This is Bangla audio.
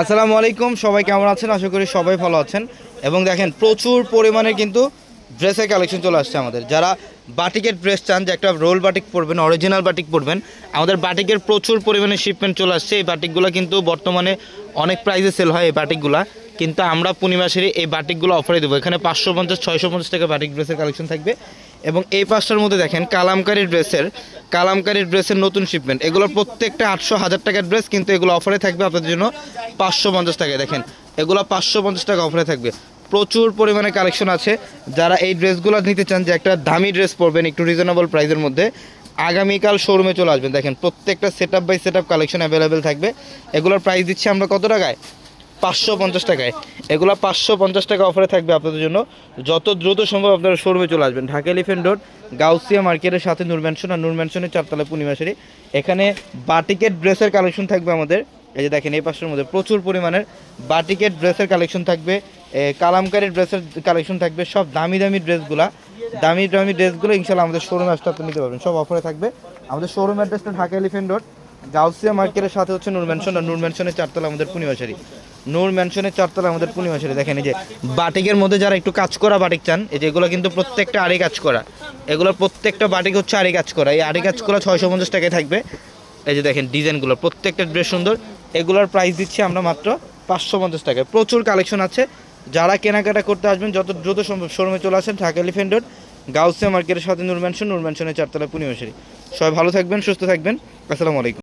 আসসালামু আলাইকুম, সবাই কেমন আছেন? আশা করি সবাই ভালো আছেন। এবং দেখেন, প্রচুর পরিমাণে কিন্তু ড্রেসের কালেকশন চলে আসছে আমাদের। যারা বাটিকের ড্রেস চান, যে একটা রোল বাটিক পরবেন অরিজিনাল বাটিক পরবেন, আমাদের বাটিকের প্রচুর পরিমাণে শিপমেন্ট চলে আসছে। এই বাটিকগুলো কিন্তু বর্তমানে অনেক প্রাইসে সেল হয় এই বাটিকগুলো কিন্তু আমরা পূর্ণিমাসেরই এই বাটিকগুলো অফারে দেবো। এখানে পাঁচশো পঞ্চাশ, ছয়শো পঞ্চাশ টাকা বাটিক ড্রেসের কালেকশন থাকবে। এবং এই পাঁচটার মধ্যে দেখেন কালামকারী ড্রেসের কালামকারী ড্রেসের নতুন শিপমেন্ট এগুলোর প্রত্যেকটা আটশো হাজার টাকার ড্রেস কিন্তু এগুলো অফারে থাকবে আপনাদের জন্য পাঁচশো পঞ্চাশ টাকায়। দেখেন, এগুলো পাঁচশো পঞ্চাশ টাকা অফারে থাকবে। প্রচুর পরিমাণে কালেকশন আছে। যারা এই ড্রেসগুলো নিতে চান, যে একটা দামি ড্রেস পরবেন, একটু রিজনেবল প্রাইসের মধ্যে, আগামীকাল শোরুমে চলে আসবেন। দেখেন, প্রত্যেকটা set up by set up collection available থাকবে। এগুলোর প্রাইস দিচ্ছি আমরা কত টাকায়? পাঁচশো পঞ্চাশ টাকায়। এগুলো পাঁচশো পঞ্চাশ টাকা অফারে থাকবে আপনাদের জন্য। যত দ্রুত সম্ভব আপনারা শোরুমে চলে আসবেন। ঢাকা এলিফেন্ট রোড গাউসিয়া মার্কেটের সাথে নূর ম্যানশন আর নূর ম্যানশনের চারতলা পূর্ণিমাশারি। এখানে বাটিকের ড্রেসের কালেকশন থাকবে আমাদের। এই যে দেখেন এই পাশের মধ্যে প্রচুর পরিমাণের বাটিকের ড্রেসের কালেকশন থাকবে। এ, কালামকারীর ড্রেসের কালেকশন থাকবে। সব দামি দামি ড্রেসগুলা। দামি দামি ড্রেসগুলো ইনশাল্লাহ আমাদের শোরুমে আসতে নিতে পারবেন। সব অফারে থাকবে। আমাদের শোরুম অ্যাড্রেসটা ঢাকা এলিফেন্ট রোড গাউসিয়া মার্কেটের সাথে হচ্ছে নূর ম্যানশন আর নূর ম্যানশনের চারতলা আমাদের পূর্ণিমাশারি নূর ম্যানশনের চারতলা আমাদের পূর্ণিমাশারি দেখেন এই যে বাটিকের মধ্যে যারা একটু কাজ করা বাটিক চান, এই যে এগুলো কিন্তু প্রত্যেকটা আড়ি কাজ করা। এগুলোর প্রত্যেকটা বাটিক হচ্ছে আড়ি কাজ করা। এই আড়ি কাজ করা ছয়শো পঞ্চাশ টাকায় থাকবে। এই যে দেখেন ডিজাইনগুলো, প্রত্যেকটা ড্রেস সুন্দর। এগুলোর প্রাইস দিচ্ছি আমরা মাত্র পাঁচশো পঞ্চাশ টাকায়। প্রচুর কালেকশন আছে। যারা কেনাকাটা করতে আসবেন, যত দ্রুত সম্ভব শোরুমে চলে আসেন, ঢাকা এলিফেন্ট রোড গাউসিয়া মার্কেটের সাথে নূর ম্যানশন নূর ম্যানশনের চারতলা পূর্ণিমাশারি সবাই ভালো থাকবেন, সুস্থ থাকবেন। আসসালামু আলাইকুম।